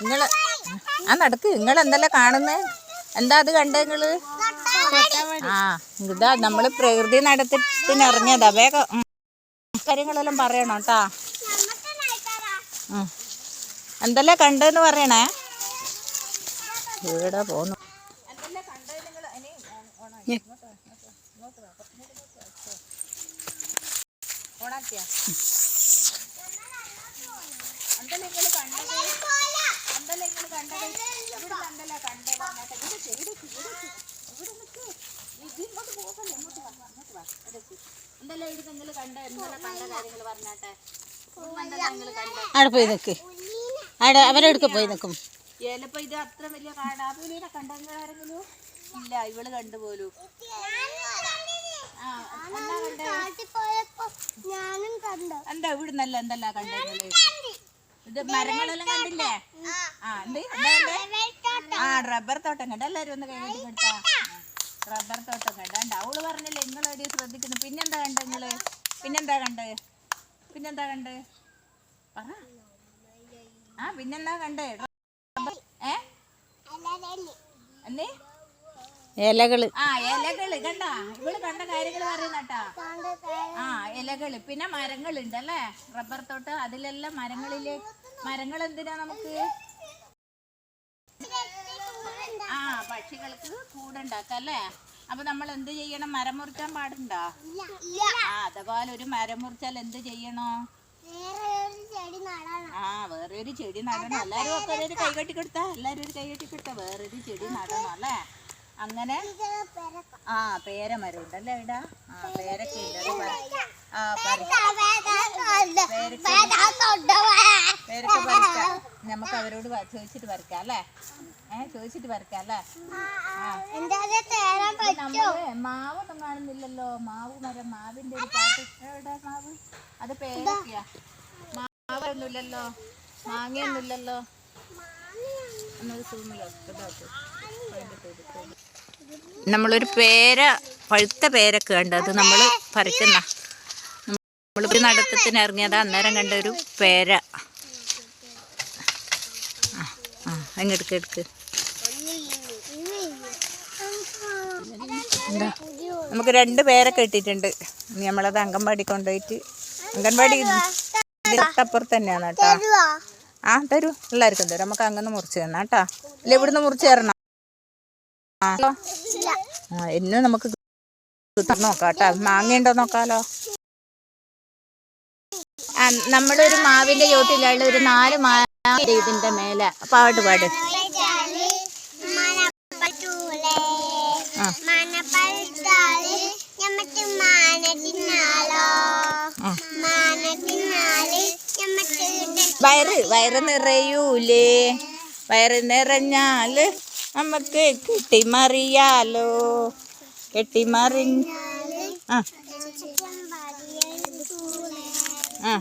നിങ്ങൾ ആ നടക്ക്. നിങ്ങൾ എന്തല്ല കാണുന്നത് എന്താ അത് കണ്ടത് നിങ്ങൾ? ആ ഇതാ നമ്മൾ പ്രകൃതി നടത്തിപ്പിന് ഇറങ്ങിയതാ. വേഗം കാര്യങ്ങളെല്ലാം പറയണം കേട്ടാ. എന്തല്ല കണ്ടെന്ന് പറയണേ? ഇവിടെ പോന്നു? ഓണാക്കിയാ നിങ്ങൾ കണ്ടത് എന്തെല്ലാം നിങ്ങൾ കണ്ടത്? ഇവിടെ കണ്ടല്ലേ കണ്ടേ അങ്ങോട്ട് ഇവിടെ ചെയ്തേക്ക് ഇവിടെ ഇവിടെ നിൽക്ക് ഇത് ഇങ്ങോട്ട് പോകല്ലേ ഇങ്ങോട്ട് വാ. അങ്ങോട്ട് വാ. ഇവിടെ നിക്ക്. ഇത് നിങ്ങൾ കണ്ട എന്തെല്ലാം കണ്ട കാര്യങ്ങൾ പറഞ്ഞാട്ടെ. എന്തെല്ലാം അവിടെ പോയി നിൽക്ക് അവിടെ അവരെടുക്ക പോയി നിൽക്കും ഇത് അത്ര വലിയ കാടാപുലിനെ കണ്ടെങ്കിൽ ആരെങ്കിലും? ഇല്ല ഇവൾ കണ്ടുപോലും ആ എന്നാ കണ്ടേ? ഞാനും കണ്ടു. എന്താ ഇവിടുന്നല്ല എന്തല്ല കണ്ടത് ഇത് മരങ്ങളെല്ലാം കണ്ടില്ലേ? ആ എന്ത് ആ റബ്ബർ തോട്ടം. കണ്ട? എല്ലാരും ഒന്ന് കൈകട്ടി കൊടുത്താ? റബ്ബർ തോട്ടം. കണ്ട? അവൾ പറഞ്ഞില്ലേ നിങ്ങളെടി ശ്രദ്ധിക്കുന്നു. പിന്നെന്താ കണ്ട നിങ്ങൾ? പിന്നെന്താ കണ്ട്? പിന്നെന്താ കണ്ട്? പറ. ആ പിന്നെന്താ കണ്ട്? ഏ? എന്നേ ഇലകൾ. ആ ഇലകൾ. കണ്ടാ? ഇവൾ കണ്ട കാര്യങ്ങൾ പറയുന്നട്ടാ ആ ഇലകൾ. പിന്നെ മരങ്ങളുണ്ട് അല്ലേ റബ്ബർ തോട്ട് അതിലെല്ലാം മരങ്ങളിൽ മരങ്ങൾ എന്തിനാ നമുക്ക്? ആ പക്ഷികൾക്ക് കൂടുണ്ടാക്കാം അല്ലേ? അപ്പൊ നമ്മൾ എന്ത് ചെയ്യണം? മരം മുറിക്കാൻ പാടുണ്ടോ? ആ അതുപോലെ ഒരു മരം മുറിച്ചാൽ എന്ത് ചെയ്യണോ? ആ വേറെ ഒരു ചെടി നടണം. എല്ലാരും ഒക്കെ ഒരു കൈകെട്ടി കൊടുത്താ എല്ലാരും ഒരു കൈകെട്ടി കൊടുത്താ വേറൊരു ചെടി നടണം അല്ലേ? അങ്ങനെ? ആ പേരമരം ഉണ്ടല്ലേ ഇവിടെ? ആ പേരക്ക ആ നമുക്ക് അവരോട് ചോദിച്ചിട്ട് പറിക്കാം അല്ലേ? ഏ ചോദിച്ചിട്ട് പറിക്കാം അല്ലേ? നമ്മൾ മാവൊന്നും കാണുന്നില്ലല്ലോ. മാവ് മരം മാവിന്റെ ഒരു പാട്ട്. മാവ്? അത് പേരൊക്കെയാ. മാവൊന്നുമില്ലല്ലോ. മാങ്ങയൊന്നുമില്ലല്ലോ. നമ്മളൊരു പേര പഴുത്ത പേരൊക്കെ ഉണ്ട് അത് നമ്മൾ പറിക്കുന്ന. നമ്മൾ നടത്തത്തിന് ഇറങ്ങിയത് അന്നേരം കണ്ട ഒരു പേര. ആ ആ എങ്ങെടുക്ക് എടുക്ക് എന്താ? നമുക്ക് രണ്ട് പേരൊക്കെ ഇട്ടിട്ടുണ്ട് ഇനി നമ്മളത് അംഗൻവാടി കൊണ്ടുപോയിട്ട് അംഗൻവാടി തൊട്ടപ്പുറത്ത് തന്നെയാണ് കേട്ടോ. ആ തരൂ. എല്ലാവർക്കും തരും. നമുക്ക് അങ്ങനെ മുറിച്ച് തരണം കേട്ടോ. അല്ല ഇവിടുന്ന് മുറിച്ച് തരണം. ആ. എന്നും നമുക്ക് നോക്കാം കേട്ടോ. മാങ്ങയുണ്ടോ നോക്കാലോ? ആ ഒരു മാവിന്റെ ചോട്ടിലുള്ള ഒരു നാല് മാങ്ങ ഇതിന്റെ മേലെ. പാട്ട് പാട് ആ. വയറ് വയറ് നിറയൂലേ. വയറ് നിറഞ്ഞാൽ നമുക്ക് കെട്ടിമറിയാലോ. കെട്ടിമറി ആ. ആ.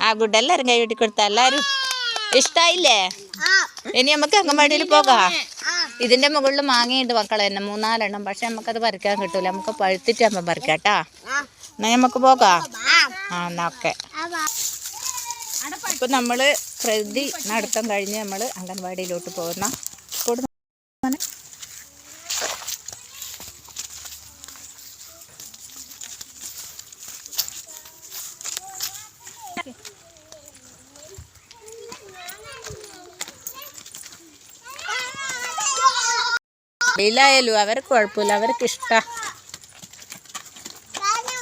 ആ. ഗുഡ് എല്ലാവരും കൈ കൊടുത്ത എല്ലാവരും ഇഷ്ടായില്ലേ? ഇനി നമുക്ക് അംഗൻവാടിയിൽ പോകാം. ഇതിന്റെ മുകളിൽ മാങ്ങയുണ്ട് മക്കളെ. തന്നെ മൂന്നാലെണ്ണം. പക്ഷെ നമുക്കത് പറിക്കാൻ കിട്ടൂല. നമുക്ക് പഴുത്തിട്ട് നമ്മൾ പറിക്കാം കേട്ടാ. നമുക്ക് പോകാം. ആ എന്നാ ഓക്കെ. ഇപ്പൊ നമ്മൾ പ്രകൃതി നടത്തം കഴിഞ്ഞ് നമ്മൾ അംഗൻവാടിയിലോട്ട് പോകുന്ന വെയിലായാലും അവർക്ക് കുഴപ്പമില്ല അവർക്ക് ഇഷ്ട